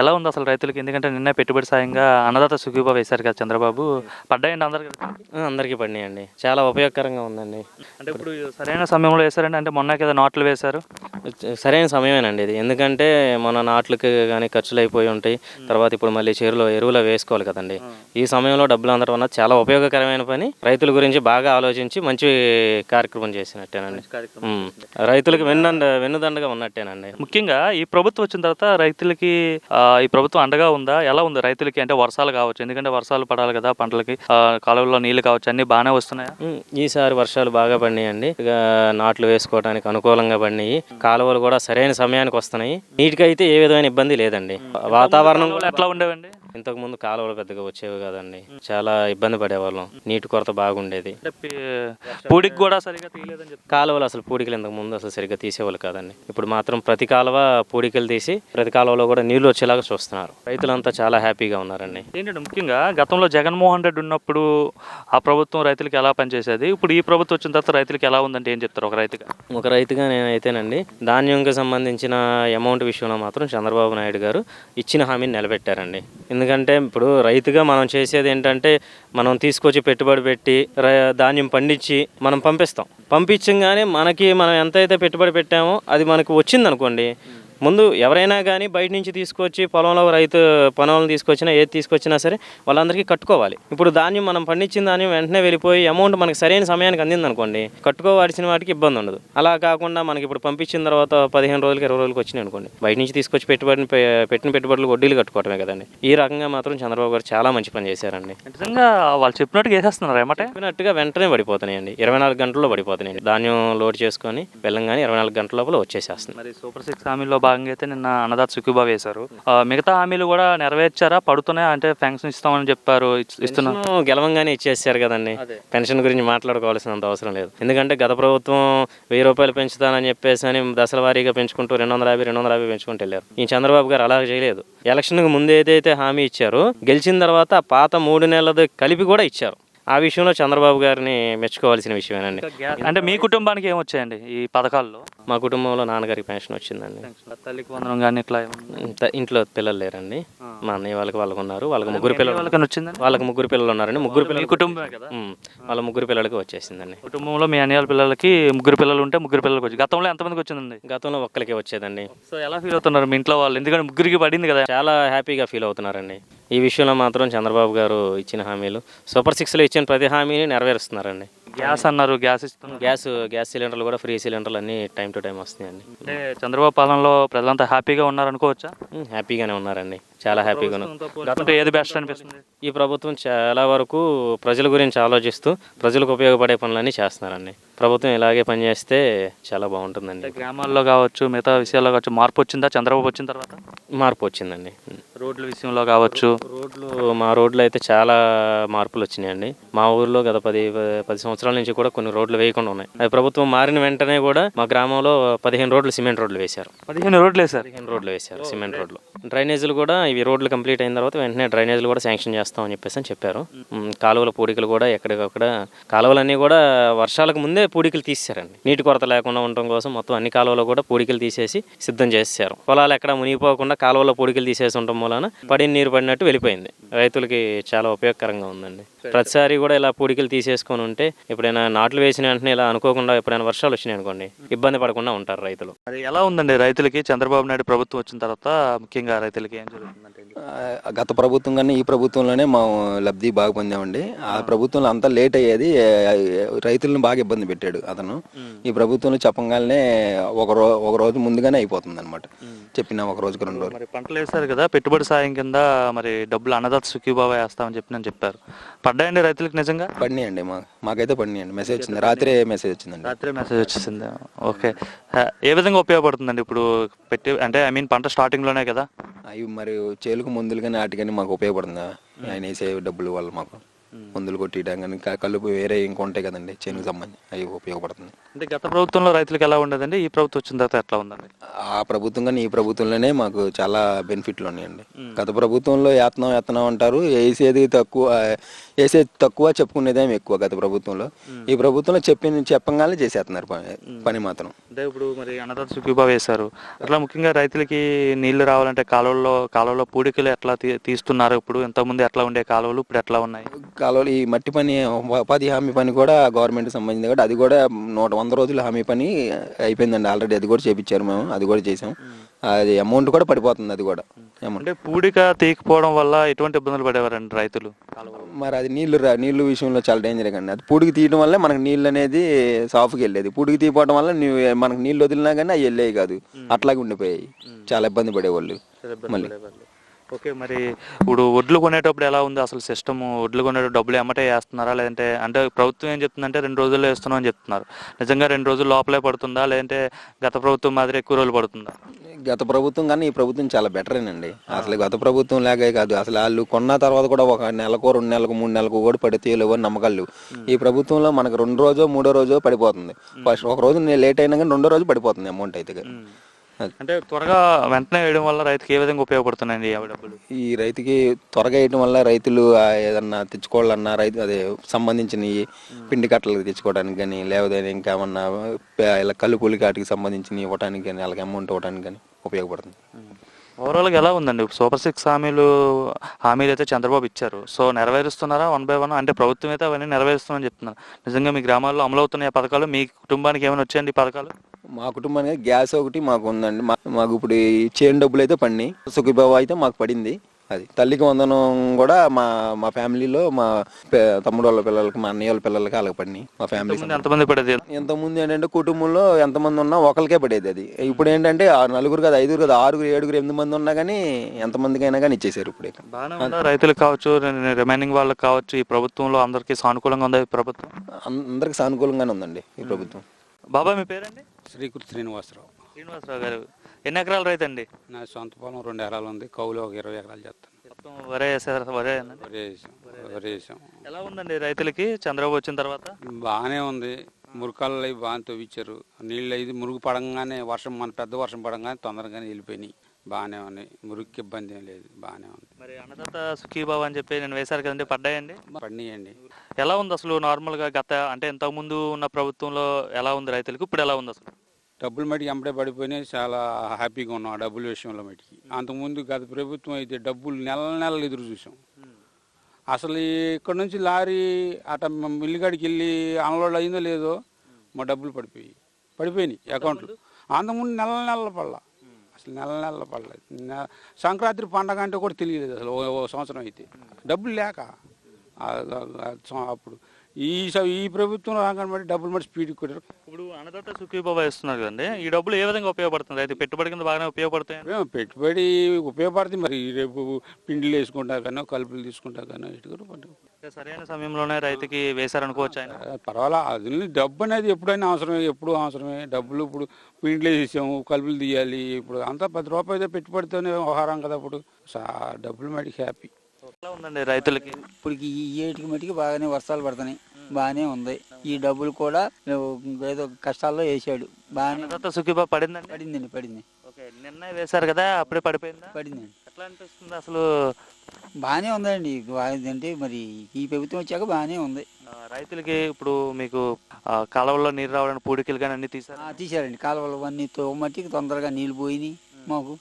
ఎలా ఉంది అసలు రైతులకి? ఎందుకంటే నిన్న పెట్టుబడి సాయంగా అన్నదాత సుఖీభా వేశారు కదా చంద్రబాబు. పడ్డాయండి అందరికి? అందరికీ పడినాయండి. చాలా ఉపయోగకరంగా ఉందండి. అంటే ఇప్పుడు సరైన సమయంలో వేశారండి? అంటే మొన్న కదా నాట్లు వేశారు. సరైన సమయమేనండి ఇది. ఎందుకంటే మన నాట్లకి కానీ ఖర్చులు అయిపోయి ఉంటాయి తర్వాత ఇప్పుడు మళ్ళీ చెరువులో ఎరువులు వేసుకోవాలి కదండి. ఈ సమయంలో డబ్బులు అందడం అన్నది చాలా ఉపయోగకరమైన పని. రైతుల గురించి బాగా ఆలోచించి మంచి కార్యక్రమం చేసినట్టేనండి. రైతులకు వెన్నండ వెన్నుదండగా ఉన్నట్టేనండి. ముఖ్యంగా ఈ ప్రభుత్వం వచ్చిన తర్వాత రైతులకి ఈ ప్రభుత్వం అండగా ఉందా? ఎలా ఉంది రైతులకి? అంటే వర్షాలు కావచ్చు. ఎందుకంటే వర్షాలు పడాలి కదా పంటలకి. కాలువల్లో నీళ్ళు కావచ్చు. అన్ని బాగానే వస్తున్నాయా? ఈసారి వర్షాలు బాగా పడినాయండి. ఇక నాట్లు వేసుకోవడానికి అనుకూలంగా పడినాయి. కాలువలు కూడా సరైన సమయానికి వస్తున్నాయి. నీటికైతే ఏ విధమైన ఇబ్బంది లేదండి. వాతావరణం ఎట్లా ఉండేవండి? ఇంతకు ముందు కాలువలు పెద్దగా వచ్చేవి కదండి. చాలా ఇబ్బంది పడేవాళ్ళం. నీటి కొరత బాగుండేది. పూడికి కూడా సరిగా తీయలేదని కాలువలు అసలు పూడికలు ఇంతకు ముందు అసలు సరిగ్గా తీసేవాళ్ళు కాదండి. ఇప్పుడు మాత్రం ప్రతి కాలువ పూడికలు తీసి ప్రతి కాలువలో కూడా నీళ్ళు వచ్చేలాగా చూస్తున్నారు. రైతులంతా చాలా హ్యాపీగా ఉన్నారండి. ఏంటంటే ముఖ్యంగా గతంలో జగన్మోహన్ రెడ్డి ఉన్నప్పుడు ఆ ప్రభుత్వం రైతులకి ఎలా పనిచేసేది? ఇప్పుడు ఈ ప్రభుత్వం వచ్చిన తర్వాత రైతులకి ఎలా ఉందంటే ఏం చెప్తారు ఒక రైతుగా? ఒక రైతుగా నేనైతేనండి ధాన్యంకి సంబంధించిన అమౌంట్ విషయంలో మాత్రం చంద్రబాబు నాయుడు గారు ఇచ్చిన హామీని నిలబెట్టారండి. ఎందుకంటే ఎందుకంటే ఇప్పుడు రైతుగా మనం చేసేది ఏంటంటే మనం తీసుకొచ్చి పెట్టుబడి పెట్టి ధాన్యం పండించి మనం పంపిస్తాం. పంపించగానే మనకి మనం ఎంతైతే పెట్టుబడి పెట్టామో అది మనకు వచ్చిందనుకోండి ముందు ఎవరైనా కానీ బయట నుంచి తీసుకొచ్చి పొలంలో రైతు పొలంలో తీసుకొచ్చినా ఏది తీసుకొచ్చినా సరే వాళ్ళందరికీ కట్టుకోవాలి. ఇప్పుడు ధాన్యం మనం పండించిన ధాన్యం వెంటనే వెళ్ళిపోయి అమౌంట్ మనకి సరైన సమయానికి అందింది అనుకోండి కట్టుకోవాల్సిన వాటికి ఇబ్బంది ఉండదు. అలా కాకుండా మనకి ఇప్పుడు పంపించిన తర్వాత పదిహేను రోజులకి ఇరవై రోజులకి వచ్చినాయి అనుకోండి బయట నుంచి తీసుకొచ్చి పెట్టుబడిని పెట్టిన పెట్టుబడులు వడ్డీలు కట్టుకోవటమే కదండి. ఈ రకంగా మాత్రం చంద్రబాబు గారు చాలా మంచి పని చేశారండి. నిజంగా వాళ్ళు చెప్పినట్టుగా వేసేస్తున్నారు ఏమంటే? చెప్పినట్టుగా వెంటనే పడిపోతున్నాయండి. ఇరవై నాలుగు గంటల్లో పడిపోతున్నాయండి. ధాన్యం లోడ్ చేసుకొని వెళ్ళంగానే ఇరవై నాలుగు గంటల లోపల వచ్చేసేస్తుంది మరి సూపర్ సిక్స్ హామీలో భాగంగా అయితే నిన్న అన్నదాత సుఖీబా వేశారు. మిగతా హామీలు కూడా నెరవేర్చారా? పడుతున్నాయి? అంటే ఫంక్షన్ ఇస్తామని చెప్పారు పెన్షన్ గెలవంగానే ఇచ్చేసారు కదండి. పెన్షన్ గురించి మాట్లాడుకోవాల్సినంత అవసరం లేదు. ఎందుకంటే గత ప్రభుత్వం వెయ్యి రూపాయలు పెంచుతానని చెప్పేసి అని దశల వారీగా పెంచుకుంటూ రెండు వందల యాభై రెండు వందల యాభై పెంచుకుంటూ వెళ్ళారు. ఈ చంద్రబాబు గారు అలా చేయలేదు. ఎలక్షన్కి ముందు ఏదైతే హామీ ఇచ్చారో గెలిచిన తర్వాత పాత మూడు నెలలది కలిపి కూడా ఇచ్చారు. ఆ విషయంలో చంద్రబాబు గారిని మెచ్చుకోవాల్సిన విషయమేనండి. అంటే మీ కుటుంబానికి ఏమొచ్చాయండి ఈ పథకాల్లో? మా కుటుంబంలో నాన్నగారికి పెన్షన్ వచ్చిందండి. తల్లికి వందనం కానీ ఇట్లా ఇంట్లో పిల్లలు లేరండి. మా అన్నయ్య వాళ్ళకి వాళ్ళకు ఉన్నారు. వాళ్ళకి ముగ్గురు పిల్లలు వచ్చిందండి? వాళ్ళకి ముగ్గురు పిల్లలు ఉన్నారండి. ముగ్గురు పిల్లలు కుటుంబమే కదా? వాళ్ళ ముగ్గురు పిల్లలకి వచ్చేసిందండి. కుటుంబంలో మీ అన్నయ్య పిల్లలకి ముగ్గురు పిల్లలు ఉంటే ముగ్గురు పిల్లలకి వచ్చి గతంలో ఎంతమందికి వచ్చిందండి? గతంలో ఒక్కరికి వచ్చేదండి. సో ఎలా ఫీల్ అవుతున్నారు మీ ఇంట్లో వాళ్ళు? ఎందుకంటే ముగ్గురికి పడింది కదా. చాలా హ్యాపీగా ఫీల్ అవుతున్నారండి. ఈ విషయంలో మాత్రం చంద్రబాబు గారు ఇచ్చిన హామీలు సూపర్ సిక్స్లో ఇచ్చిన ప్రతి హామీని నెరవేరుస్తున్నారండి. గ్యాస్ అన్నారు గ్యాస్ ఇస్తున్నారు గ్యాస్ గ్యాస్ సిలిండర్లు కూడా ఫ్రీ సిలిండర్లు అన్నీ టైం టు టైం వస్తున్నాయండి. అంటే చంద్రబాబు పాలనలో ప్రజలంతా హ్యాపీగా ఉన్నారు అనుకోవచ్చా ఉమ్, హ్యాపీగానే ఉన్నారండి. చాలా హ్యాపీగా ఉన్నారు అంటే ఏది బెస్ట్ అనిపిస్తుంది? ఈ ప్రభుత్వం చాలా వరకు ప్రజల గురించి ఆలోచిస్తూ ప్రజలకు ఉపయోగపడే పనులన్నీ చేస్తున్నారండి. ప్రభుత్వం ఇలాగే పనిచేస్తే చాలా బాగుంటుందండి. గ్రామాల్లో కావచ్చు మిగతా విషయాల్లో కావచ్చు మార్పు వచ్చిందా? చంద్రబాబు వచ్చిన తర్వాత? మార్పు వచ్చిందండి. రోడ్ల విషయంలో కావచ్చు. రోడ్లు మా రోడ్లు అయితే చాలా మార్పులు వచ్చినాయండి. మా ఊర్లో గత పది పది సంవత్సరాల నుంచి కూడా కొన్ని రోడ్లు వేయకుండా ఉన్నాయి. అది ప్రభుత్వం మారిన వెంటనే కూడా మా గ్రామంలో పదిహేను రోడ్లు సిమెంట్ రోడ్లు వేశారు. పదిహేను రోడ్లు వేశారు. పదిహేను రోడ్లు వేశారు సిమెంట్ రోడ్లు. డ్రైనేజీలు కూడా ఇవి రోడ్లు కంప్లీట్ అయిన తర్వాత వెంటనే డ్రైనేజీలు కూడా శాంక్షన్ చేస్తామని చెప్పేసి అని చెప్పారు. కాలువల పూడికలు కూడా ఎక్కడికక్కడ కాలువలన్నీ కూడా వర్షాలకు ముందే పూడికలు తీసేశారండి. నీటి కొరత లేకుండా ఉండటం కోసం మొత్తం అన్ని కాలువలు కూడా పూడికలు తీసేసి సిద్ధం చేశారు పొలాలు ఎక్కడ మునిగిపోకుండా కాలువలో పూడికలు తీసేసి ఉండటం మూలన పడిన నీరు పడినట్టు వెళ్ళిపోయింది. రైతులకి చాలా ఉపయోగకరంగా ఉందండి. ప్రతిసారి కూడా ఇలా పూడికలు తీసేసుకొని ఉంటే ఎప్పుడైనా నాట్లు వేసిన వెంటనే ఇలా అనుకోకుండా ఎప్పుడైనా వర్షాలు వచ్చినాయి అనుకోండి ఇబ్బంది పడకుండా ఉంటారు రైతులు. మరి ఎలా ఉందండి రైతులకి? చంద్రబాబు నాయుడు ప్రభుత్వం వచ్చిన తర్వాత ముఖ్యంగా రైతులకి ఏం జరుగుతుంది? గత ప్రభుత్వం కన్నా ఈ ప్రభుత్వంలోనే మా లబ్ధి బాగా పొందామండి. ఆ ప్రభుత్వంలో అంతా లేట్ అయ్యేది రైతులను బాగా ఇబ్బంది పెట్టాడు అతను. ఈ ప్రభుత్వంలో చెప్పగానే ఒక రో ఒక రోజు ముందుగానే అయిపోతుంది అనమాట చెప్పిన ఒక రోజుకి రెండు రోజులు. పంటలు వేస్తారు కదా పెట్టుబడి సాయం కింద మరి డబ్బులు అన్నదాత సుఖీబాబా వేస్తామని చెప్పి నేను చెప్పారు. పడ్డాయండి రైతులకు నిజంగా? పడినాయండి మా మాకైతే పడినాయండి. మెసేజ్ వచ్చింది. రాత్రే మెసేజ్ వచ్చిందండి. రాత్రి మెసేజ్ వచ్చేసింది ఓకే. ఏ విధంగా ఉపయోగపడుతుందండి ఇప్పుడు? పెట్టి అంటే ఐ మీన్ పంట స్టార్టింగ్లోనే కదా? అవి మరి చేలుకు మందులు కానీ వాటి కానీ మాకు ఉపయోగపడుతుందా? ఆయన వేసే డబ్బులు వల్ల మాకు? మందులు కొట్టియడం కానీ కలుపు వేరే ఇంకా ఉంటాయి కదండి చేనుకు సంబంధించి అవి ఉపయోగపడుతుంది. అంటే గత ప్రభుత్వంలో రైతులకు ఎలా ఉండదండి? ఈ ప్రభుత్వం వచ్చిన తర్వాత ఎట్లా ఉందండి? ఆ ప్రభుత్వం కానీ ఈ ప్రభుత్వంలోనే మాకు చాలా బెనిఫిట్లు ఉన్నాయండి. గత ప్రభుత్వంలో యాత్నం యాత్నం అంటారు వేసేది తక్కువ వేసేది తక్కువ చెప్పుకునేదేమి ఎక్కువ గత ప్రభుత్వంలో. ఈ ప్రభుత్వంలో చెప్పిన చెప్పంగానే చేసేస్తున్నారు పని పని మాత్రం. అంటే ఇప్పుడు మరి అన్నదాత సుఖీభా వేశారు. అట్లా ముఖ్యంగా రైతులకి నీళ్ళు రావాలంటే కాలువల్లో కాలువలో పూడికలు ఎట్లా తీస్తున్నారు? ఇప్పుడు ఇంతకుముందు ఎట్లా ఉండే కాలువలు ఇప్పుడు ఎట్లా ఉన్నాయి? కాలువలు ఈ మట్టి పని ఉపాధి హామీ పని కూడా గవర్నమెంట్ సంబంధించింది కాబట్టి అది కూడా నూట వంద రోజుల హామీ పని అయిపోయిందండి ఆల్రెడీ. అది కూడా చేపించారు మేము. అది కూడా చేసాం. అది అమౌంట్ కూడా పడిపోతుంది అది కూడా. అంటే పూడిక తీయకపోవడం వల్ల ఎటువంటి ఇబ్బందులు పడేవారండి రైతులు? మరి అది నీళ్ళు రా నీళ్ళు విషయంలో చాలా డేంజర్ కండి. అది పూడికి తీయడం వల్ల మనకు నీళ్ళు అనేది సాఫ్కి వెళ్ళేది. పూడికి తీయపోవడం వల్ల మనకు నీళ్ళు వదిలినా కానీ అవి వెళ్ళేవి కాదు. అట్లాగే ఉండిపోయాయి. చాలా ఇబ్బంది పడేవాళ్ళు మళ్ళీ. ఓకే మరి ఇప్పుడు వడ్లు కొనేటప్పుడు ఎలా ఉంది అసలు సిస్టమ్ వడ్లు కొనేటప్పుడు డబ్బులు ఎమ్మటే వేస్తున్నారా? లేదంటే అంటే ప్రభుత్వం ఏం చెప్తుందంటే రెండు రోజుల్లో వేస్తున్నాం అని చెప్తున్నారు. నిజంగా రెండు రోజులు లోపలే పడుతుందా? లేదంటే గత ప్రభుత్వం మాదిరి ఎక్కువ రోజులు పడుతుందా? గత ప్రభుత్వం కానీ ఈ ప్రభుత్వం చాలా బెటరేనండి అసలు గత ప్రభుత్వం లాగే కాదు. అసలు వాళ్ళు కొన్న తర్వాత కూడా ఒక నెలకు రెండు నెలలకు మూడు నెలలకు కూడా పడితే లేవో నమ్మకాలు. ఈ ప్రభుత్వంలో మనకు రెండు రోజు మూడో రోజు పడిపోతుంది. ఫస్ట్ ఒక రోజు లేట్ అయినా కానీ రెండో రోజు పడిపోతుంది అమౌంట్ అయితే. అంటే త్వరగా వెంటనే వేయడం వల్ల రైతుకి ఏ విధంగా ఉపయోగపడుతున్నాయండి డబ్బులు ఈ రైతుకి త్వరగా వేయటం వల్ల రైతులు ఏదన్నా తెచ్చుకోవాలన్నా రైతు అదే సంబంధించిన పిండి కట్టలు తెచ్చుకోవడానికి కానీ లేకపోతే ఇంకేమన్నా ఇలా కళ్ళు కూలి కాటికి సంబంధించిన ఇవ్వడానికి కానీ వాళ్ళకి అమౌంట్ ఇవ్వడానికి కానీ ఉపయోగపడుతుంది. ఓవరాల్గా ఎలా ఉందండి? ఇప్పుడు సూపర్ సిక్స్ హామీలు హామీలు అయితే చంద్రబాబు ఇచ్చారు. సో నెరవేరుస్తున్నారా వన్ బై వన్? అంటే ప్రభుత్వం అయితే అవన్నీ నెరవేరుస్తుందని చెప్తున్నారు. నిజంగా మీ గ్రామాల్లో అమలవుతున్నాయి పథకాలు మీ కుటుంబానికి ఏమైనా వచ్చాయండి ఈ పథకాలు? మా కుటుంబానికి గ్యాస్ ఒకటి మాకు ఉందండి. మా- మాకు ఇప్పుడు ఈ చేను డబ్బులు అయితే పడినాయి. సుఖీబాబు అయితే మాకు పడింది. అది. తల్లికి వందనం కూడా మా మా ఫ్యామిలీలో మా పె- తమ్ముడు వాళ్ళ పిల్లలకి మా అన్నయ్య వాళ్ళ పిల్లలకి అలాగ పడినాయి. మా ఫ్యామిలీ ఇంతకుముందు ఎంతమంది పడేది? ఎంతమంది ఏంటంటే కుటుంబంలో ఎంతమంది ఉన్నా ఒకరికే పడేది అది. ఇప్పుడు ఏంటంటే ఆ నలుగురు కదా ఐదుగురు కదా ఆరుగురు ఏడుగురు ఎనిమిది మంది ఉన్నా కానీ ఎంతమందికైనా కానీ ఇచ్చేసారు ఇప్పుడు ఇక. బాగానే ఉందా రైతులకు కావచ్చు రిమైనింగ్ వాళ్ళకి కావచ్చు ఈ ప్రభుత్వంలో అందరికీ సానుకూలంగా ఉందా ఈ ప్రభుత్వం? అందరికి సానుకూలంగానే ఉందండి ఈ ప్రభుత్వం. బాబాయ్ మీ పేరండి? శ్రీకృతి శ్రీనివాసరావు. శ్రీనివాసరావు గారు ఎన్ని ఎకరాలు రైతు అండి? నా సొంత పొలం రెండు ఎకరాలు ఉంది కౌలు ఒక ఇరవై ఎకరాలు చేస్తాను. మొత్తం వరే వేసారు? వరే. వరి వేసాం వరి వేసాం. ఎలా ఉందండి రైతులకి? చంద్రబాబు వచ్చిన తర్వాత? బాగానే ఉంది. మురుకాలు అవి బాగా తవ్వించారు నీళ్ళు ఇది మురుగు పడంగానే వర్షం మన పెద్ద వర్షం పడంగానే తొందరగానే వెళ్ళిపోయినాయి. బాగానే ఉన్నాయి. మురుగుకి ఇబ్బంది ఏం లేదు. బాగానే ఉంది. మరి అన్నదాత సుఖీబాబు అని చెప్పి నేను వేశారు కదండి పడ్డాయండి? పడినాయండి. ఎలా ఉంది అసలు నార్మల్గా గత అంటే ఇంతకు ముందు ఉన్న ప్రభుత్వంలో ఎలా ఉంది రైతులకు? ఇప్పుడు ఎలా ఉంది అసలు? డబ్బులు మటుకు ఎంబడే పడిపోయినాయి చాలా హ్యాపీగా ఉన్నాం ఆ డబ్బుల విషయంలో మటుకి. అంతకుముందు గత ప్రభుత్వం అయితే డబ్బులు నెల నెలలు ఎదురు చూసాం. అసలు ఇక్కడ నుంచి లారీ అట మిల్లిగాడికి వెళ్ళి అన్లోడ్ అయిందో లేదో మా డబ్బులు పడిపోయి పడిపోయినాయి అకౌంట్లు. అంతకుముందు నెల నెలల పడలా. అసలు నెల నెలల పడలేదు. సంక్రాంతి పండగ అంటే కూడా తెలియలేదు అసలు ఓ- ఓ సంవత్సరం అయితే. డబ్బులు లేక. అప్పుడు ఈ స- ఈ ప్రభుత్వం రాగానే బట్టి డబ్బులు మరి స్పీడ్ కొట్టారు. ఇప్పుడు అన్నదాత సుఖీబాబు వేస్తున్నారు కదండి. ఈ డబ్బులు ఏ విధంగా ఉపయోగపడుతుంది? రైతు పెట్టుబడి కింద బాగానే ఉపయోగపడతాయి? పెట్టుబడి ఉపయోగపడుతుంది మరి. రేపు పిండిలు వేసుకుంటా కానీ కలుపులు తీసుకుంటా కానీ ఇటు సరైన సమయంలోనే రైతుకి వేశారనుకోవచ్చు ఆయన? పర్వాలా. అది డబ్బు అనేది ఎప్పుడైనా అవసరమే ఎప్పుడు అవసరమే. డబ్బులు ఇప్పుడు పిండిలు వేసేసాము కలుపులు తీయాలి. ఇప్పుడు అంతా పది రూపాయలు పెట్టుబడితోనే వ్యవహారం కదా ఇప్పుడు. డబ్బులు మటుకు హ్యాపీ. ఎలా ఉందండి రైతులకి? ఇప్పుడు ఈ ఏటికి మట్టికి బాగానే వర్షాలు పడుతున్నాయి. బాగానే ఉంది. ఈ డబ్బులు కూడా ఏదో కష్టాల్లో వేసాడు. బాగానే అన్నదాత సుఖీబాబు పడిందండి? పడిందండి పడింది. ఓకే నిన్న వేశారు కదా అప్పుడే పడిపోయిందా? పడిందండి. ఎట్లా అనిపిస్తుంది అసలు? బాగానే ఉందండి. అంటే మరి ఈ ప్రభుత్వం వచ్చాక బాగానే ఉంది. రైతులకి ఇప్పుడు మీకు కాలువల్లో నీరు రావడానికి పూడికలు కానీ అన్ని తీసారు ఆ, తీశారండి. కాలువలు అన్నీ మట్టికి తొందరగా నీళ్ళు పోయినాయి. మాకు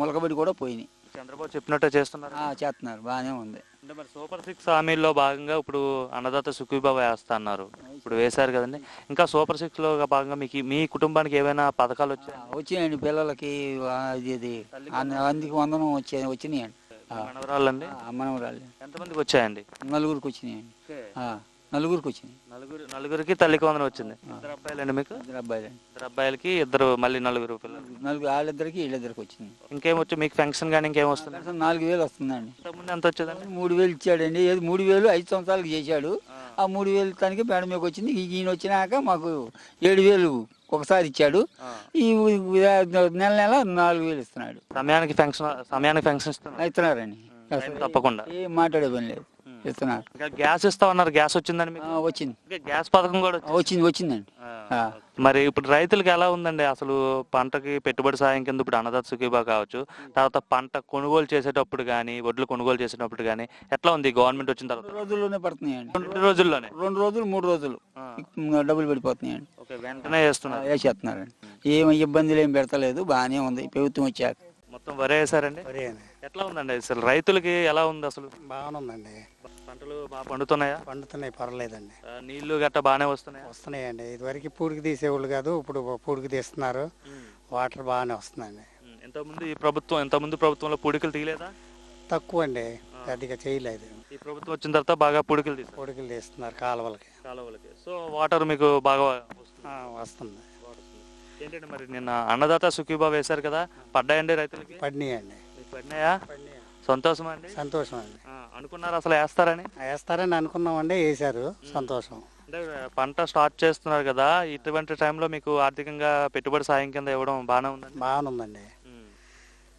మొలకబడి కూడా పోయినాయి. చంద్రబాబు చెప్పినట్టే చేస్తున్నారు. ఆ, చేస్తున్నారు. బాగానే ఉంది. అంటే మరి సూపర్ సిక్స్ హామీల్లో భాగంగా ఇప్పుడు అన్నదాత సుఖీబాబు వేస్తా అన్నారు. ఇప్పుడు వేశారు కదండి. ఇంకా సూపర్ సిక్స్లో భాగంగా మీకు ఈ- మీ కుటుంబానికి ఏమైనా పథకాలు వచ్చాయి? ఆ, వచ్చినాయండి పిల్లలకి. ఆ, ఇది ఇది అన్ని- అందుకు వందనం వచ్చాయి వచ్చినాయండి. ఆ, మనవరాళ్ళు ఎంతమందికి వచ్చాయండి? నలుగురికి వచ్చినాయండి. ఆ, నలుగురికి వచ్చినాయి నలుగురు నలుగురికి తల్లికి వందనం వచ్చింది. ఇద్దరు అబ్బాయిలండి మీకు? ఇద్దరు అబ్బాయిలండి. ఇద్దరు అబ్బాయిలకి ఇద్దరు మళ్ళీ నలుగురు పిల్లలు. నలుగురు వాళ్ళిద్దరికి వీళ్ళిద్దరికి వచ్చింది ఇంకేం వచ్చి మీకు ఫంక్షన్ కానీ ఇంకేం వస్తుంది? నాలుగు వేలు వస్తుందండి. ఇంతకుముందు ఎంత వచ్చేదండి? మూడు వేలు ఇచ్చాడండి. ఏది మూడు వేలు ఐదు సంవత్సరాలకు చేశాడు. ఆ. మూడు వేలు తనకి మేడం మీకు వచ్చింది. ఈ- ఈయన వచ్చినాక మాకు ఏడు వేలు ఒకసారి ఇచ్చాడు. ఈ నెల నెల నాలుగు వేలు ఇస్తున్నాడు. సమయానికి ఫంక్షన్ సమయానికి ఫంక్షన్ ఇస్తున్నారు. ఇస్తున్నారండి. తప్పకుండా. ఏం మాట్లాడే పని లేదు. ఇస్తున్నారు గ్యాస్ ఇస్తా ఉన్నారు. గ్యాస్ మీకు? ఆ, వచ్చింది. ఇంకా గ్యాస్ పథకం కూడా వచ్చింది. వచ్చిందండి. ఆ. మరి ఇప్పుడు రైతులకు ఎలా ఉందండి? అసలు పంటకి పెట్టుబడి సాయం కింద ఇప్పుడు అన్నదాత సుఖీబా కావచ్చు తర్వాత పంట కొనుగోలు చేసేటప్పుడు కానీ వడ్లు కొనుగోలు చేసేటప్పుడు కానీ ఎట్లా ఉంది? గవర్నమెంట్ వచ్చిన రెండు తర్వాత రోజుల్లోనే పడుతున్నాయండి. రెండు రోజుల్లోనే? రెండు రోజులు మూడు రోజులు. ఆ. ఇంకా డబ్బులు పడిపోతున్నాయండి. ఓకే వెంటనే వేస్తున్నారు వేసేస్తున్నారండి ఏమి ఇబ్బందులు ఏం పెడతలేదు బాగానే ఉంది. ప్రభుత్వం వచ్చాక. మొత్తం వరే వేసారండి ఎట్లా ఉందండి? అసలు రైతులకి ఎలా ఉంది అసలు? బాగానుందండి పంటలు బాగా పండుతున్నాయా? పండుతున్నాయి పర్లేదండి ఆ, నీళ్ళు గట్ట బాగానే వస్తున్నాయా? వస్తున్నాయండి. ఇదివరకు పూడికి తీసేవాళ్ళు కాదు ఇప్పుడు పూడికి తీస్తున్నారు. వాటర్ బాగానే వస్తుందండి ఉమ్, ఇంతకుముందు ఈ ప్రభుత్వం ఇంతకుముందు ప్రభుత్వంలో పూడికలు తీయలేదా? తక్కువ అండి పెద్దగా చేయలేదు. ఈ ప్రభుత్వం వచ్చిన తర్వాత బాగా పూడికలు తీస్తారు పూడికలు తీస్తున్నారు కాలువలకి. కాలువలకి. సో వాటర్ మీకు బాగా వస్తుంది. ఆ, వస్తుంది. ఏంటంటే మరి నిన్న అన్నదాత సుఖీబా వేశారు కదా పడ్డాయండి రైతులకి? పడినాయండి. మీకు పడినాయా? సంతోషమా అండి? సంతోషం అండి ఆ, అనుకున్నారు? అసలు వేస్తారని? వేస్తారని అనుకున్నామండి వేశారు. సంతోషం. అంటే పంట స్టార్ట్ చేస్తున్నారు కదా ఇటువంటి టైంలో మీకు ఆర్థికంగా పెట్టుబడి సాయం కింద ఇవ్వడం బాగానే ఉందండి? బాగానుందండి.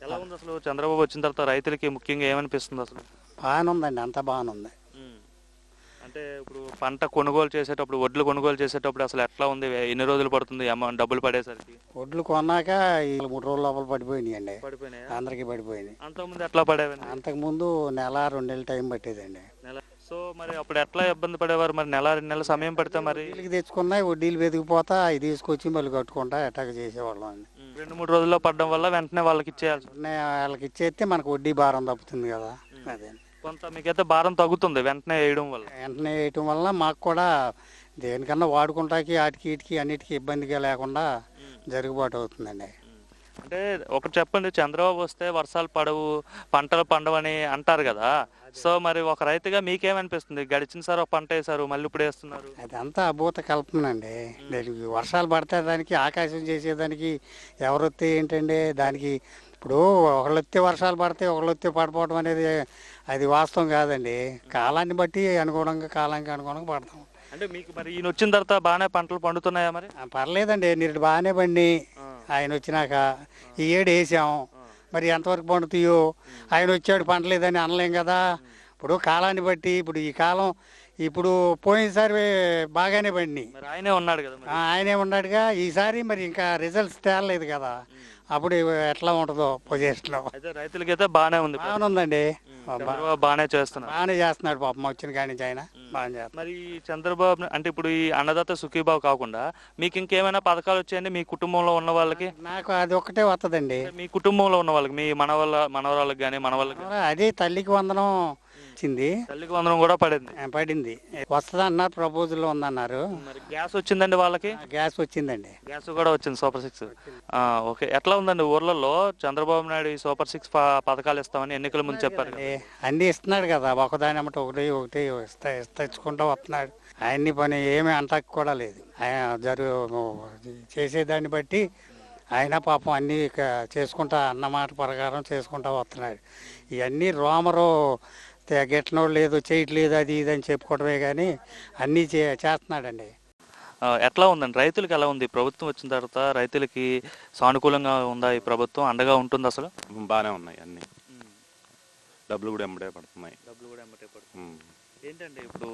ఎలా ఉంది అసలు చంద్రబాబు వచ్చిన తర్వాత రైతులకి ముఖ్యంగా ఏమనిపిస్తుంది అసలు? బాగానుందండి అంతా బాగానుంది ఉమ్. అంటే ఇప్పుడు పంట కొనుగోలు చేసేటప్పుడు వడ్లు కొనుగోలు చేసేటప్పుడు అసలు ఎట్లా ఉంది? ఎన్ని రోజులు పడుతుంది అమౌంట్ డబ్బులు పడేసరికి? ఒడ్లు కొన్నాక ఈ మూడు రోజుల లోపల పడిపోయినాయండి. పడిపోయినాయా? అందరికీ పడిపోయినాయి అంతకుముందు ఎట్లా పడేవండి? అంతకుముందు నెల రెండు నెలలు టైం పట్టేదండి. నెల సో మరి అప్పుడు ఎట్లా ఇబ్బంది పడేవారు? మరి నెల రెండు నెలల సమయం పడితే మరి? వడ్డీలకి తెచ్చుకున్నాయి వడ్డీలు వెతికిపోతా అవి తీసుకొచ్చి మళ్ళీ కట్టుకుంటా అటాక్ చేసేవాళ్ళం అండి. రెండు మూడు రోజుల్లో పడడం వల్ల వెంటనే వాళ్ళకి ఇచ్చేయాల్సి వాళ్ళకి ఇచ్చేస్తే మనకు వడ్డీ భారం తప్పుతుంది కదా. అదే కొంత మీకైతే భారం తగ్గుతుంది వెంటనే వేయడం వల్ల. వెంటనే వేయటం వల్ల మాకు కూడా దేనికన్నా వాడుకుంటాకి వాటికి వీటికి అన్నిటికీ ఇబ్బందిగా లేకుండా జరుగుబాటు అవుతుందండి. అంటే ఒకటి చెప్పండి చంద్రబాబు వస్తే వర్షాలు పడవు పంటలు పండవని అంటారు కదా. సో మరి ఒక రైతుగా మీకేమనిపిస్తుంది? గడిచిన సార్ ఒక పంట వేశారు మళ్ళీ ఇప్పుడు వేస్తున్నారు. అదంతా అభూత కల్పనండి దానికి వర్షాలు పడితే దానికి ఆకాశం చేసేదానికి ఎవరు వస్తే ఏంటండి? దానికి ఇప్పుడు ఒకళ్ళు వస్తే వర్షాలు పడితే ఒకళ్ళు వస్తే పడిపోవడం అనేది అది వాస్తవం కాదండి. కాలాన్ని బట్టి అనుగుణంగా కాలానికి అనుగుణంగా పడతాం. అంటే మీకు మరి ఈయన వచ్చిన తర్వాత బాగానే పంటలు పండుతున్నాయా మరి? ఆ, పర్లేదండి. నీరు బాగానే పండి. ఆయన వచ్చినాక ఈ ఏడు వేసాం. మరి ఎంతవరకు పండుతాయో? ఆయన వచ్చాడు పంటలేదని అనలేం కదా. ఇప్పుడు కాలాన్ని బట్టి ఇప్పుడు ఈ కాలం ఇప్పుడు పోయినసారి బాగానే పండినాయి. మరి ఆయనే ఉన్నాడు కదా మరి? ఆయనే ఉన్నాడుగా. ఈసారి మరి ఇంకా రిజల్ట్స్ తేలలేదు కదా. అప్పుడు ఎట్లా ఉంటుందో పొజిషన్ అయితే రైతులకైతే బాగానే ఉంది బాగానే ఉందండి. చంద్రబాబు బాగానే చేస్తున్నారు బాగానే చేస్తున్నాడు పాపం వచ్చిన కాడి నుంచి ఆయన. బాగానే చేస్తున్నాడు. మరి ఈ చంద్రబాబు అంటే ఇప్పుడు ఈ అన్నదాత సుఖీబాబు కాకుండా మీకు ఇంకేమైనా పథకాలు వచ్చాయండి మీ కుటుంబంలో ఉన్న వాళ్ళకి? నాకు అది ఒక్కటే వస్తుందండి మీ కుటుంబంలో ఉన్న వాళ్ళకి మీ మనవల్ల మనవరాళ్ళకి కానీ మన వాళ్ళకి అదే తల్లికి వందనం వచ్చింది. తల్లికి వందనం కూడా పడింది. పడింది. వస్తుంది అన్నారు ప్రపోజల్ ఉందన్నారు. మరి గ్యాస్ వచ్చిందండి వాళ్ళకి? గ్యాస్ వచ్చిందండి. గ్యాస్ కూడా వచ్చింది సూపర్ సిక్స్. ఓకే. ఎట్లా ఉందండి ఊర్లలో? చంద్రబాబు నాయుడు ఈ సూపర్ సిక్స్ పథకాలు ఇస్తామని ఎన్నికల ముందు చెప్పారు అన్ని ఇస్తున్నాడు కదా. ఒకదాని అమ్మట ఒకటి ఒకటి ఇస్తా ఇచ్చుకుంటూ వస్తున్నాడు. ఆయన్ని పని ఏమీ అంటకు కూడా లేదు. ఆయన జరుగు చేసేదాన్ని బట్టి ఆయన పాపం అన్నీ చేసుకుంటా అన్నమాట ప్రకారం చేసుకుంటా వస్తున్నాడు. ఇవన్నీ రోమరు గిట్టనోడు లేదు చేయట్లేదు అది ఇది అని చెప్పుకోవడమే కానీ అన్నీ చే చేస్తున్నాడండి. ఎట్లా ఉందండి? రైతులకి ఎలా ఉంది? ప్రభుత్వం వచ్చిన తర్వాత రైతులకి సానుకూలంగా ఉందా ఈ ప్రభుత్వం? అండగా ఉంటుంది అసలు? బాగానే ఉన్నాయి అన్ని. డబ్బులు కూడా ఎంబడే పడుతున్నాయి. డబ్బులు కూడా పడుతుంది. ఉమ్. ఏంటండి ఇప్పుడు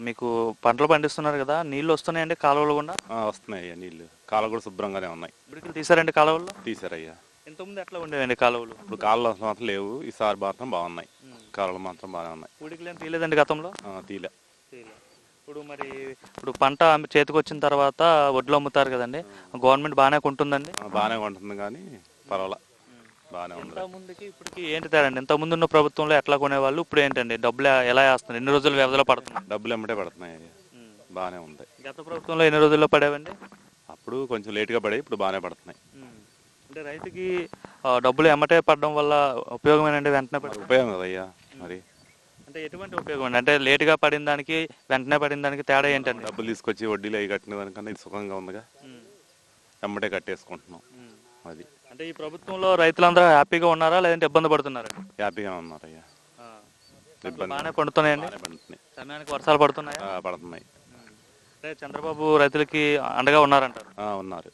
మీకు పంటలు పండిస్తున్నారు కదా నీళ్ళు వస్తున్నాయండి కాలువలు కూడా? వస్తున్నాయి అయ్యా నీళ్ళు. కాలువ కూడా శుభ్రంగానే ఉన్నాయి. ఇప్పటికి తీసారండి కాలువల్లో తీసారయ్యా ఇంతకుముందు ఎట్లా ఉండేవండి కాలువలు? ఇప్పుడు కాలువలు మాత్రం లేవు ఈసారి మాత్రం బాగున్నాయి. కాలువలు మాత్రం బాగానే ఉన్నాయి. పూడికలేం తీయలేదండి గతంలో? ఆ, తీలే ఇప్పుడు మరి ఇప్పుడు పంట చేతికి వచ్చిన తర్వాత వడ్లు అమ్ముతారు కదండి. గవర్నమెంట్ బాగానే కొంటుందండి? ఆ, బాగానే ఉంటుంది కానీ పర్వాలా. బాగానే ఉంది. ముందుకి ఇప్పటికి ఏంటి ఇంత ముందు ఉన్న ప్రభుత్వంలో ఎట్లా కొనేవాళ్ళు? ఇప్పుడు ఏంటండి? డబ్బులు ఎలా వేస్తున్నారు? ఎన్ని రోజులు వ్యవధిలో పడుతుంది డబ్బులు ఎంబడే పడుతున్నాయి. బాగానే ఉంది. గత ప్రభుత్వంలో ఎన్ని రోజుల్లో పడేవండి? అప్పుడు కొంచెం లేట్గా పడాయి ఇప్పుడు బాగానే పడుతున్నాయి. అంటే రైతుకి ఆ, డబ్బులు ఎమ్మటే పడడం వల్ల ఉపయోగమేనండి వెంటనే పడి? ఉపయోగం కదయ్యా. మరి? అంటే ఎటువంటి ఉపయోగం అండి? అంటే లేటుగా పడిన దానికి వెంటనే పడిన దానికి తేడా ఏంటండి? డబ్బులు తీసుకొచ్చి వడ్డీలు అవి కట్టిన దానికన్నా ఇది సుఖంగా ఉందిగా. ఎమ్మటే కట్టేసుకుంటున్నాం అది. అంటే ఈ ప్రభుత్వంలో రైతులందరూ హ్యాపీగా ఉన్నారా? లేదంటే ఇబ్బంది పడుతున్నారా హ్యాపీగానే ఉన్నారయ్యా. ఇబ్బంది బాగానే పండుతున్నాయండి? సమయానికి వర్షాలు పడుతున్నాయా? పడుతున్నాయి. అంటే చంద్రబాబు రైతులకి అండగా ఉన్నారంటారు? ఉన్నారు.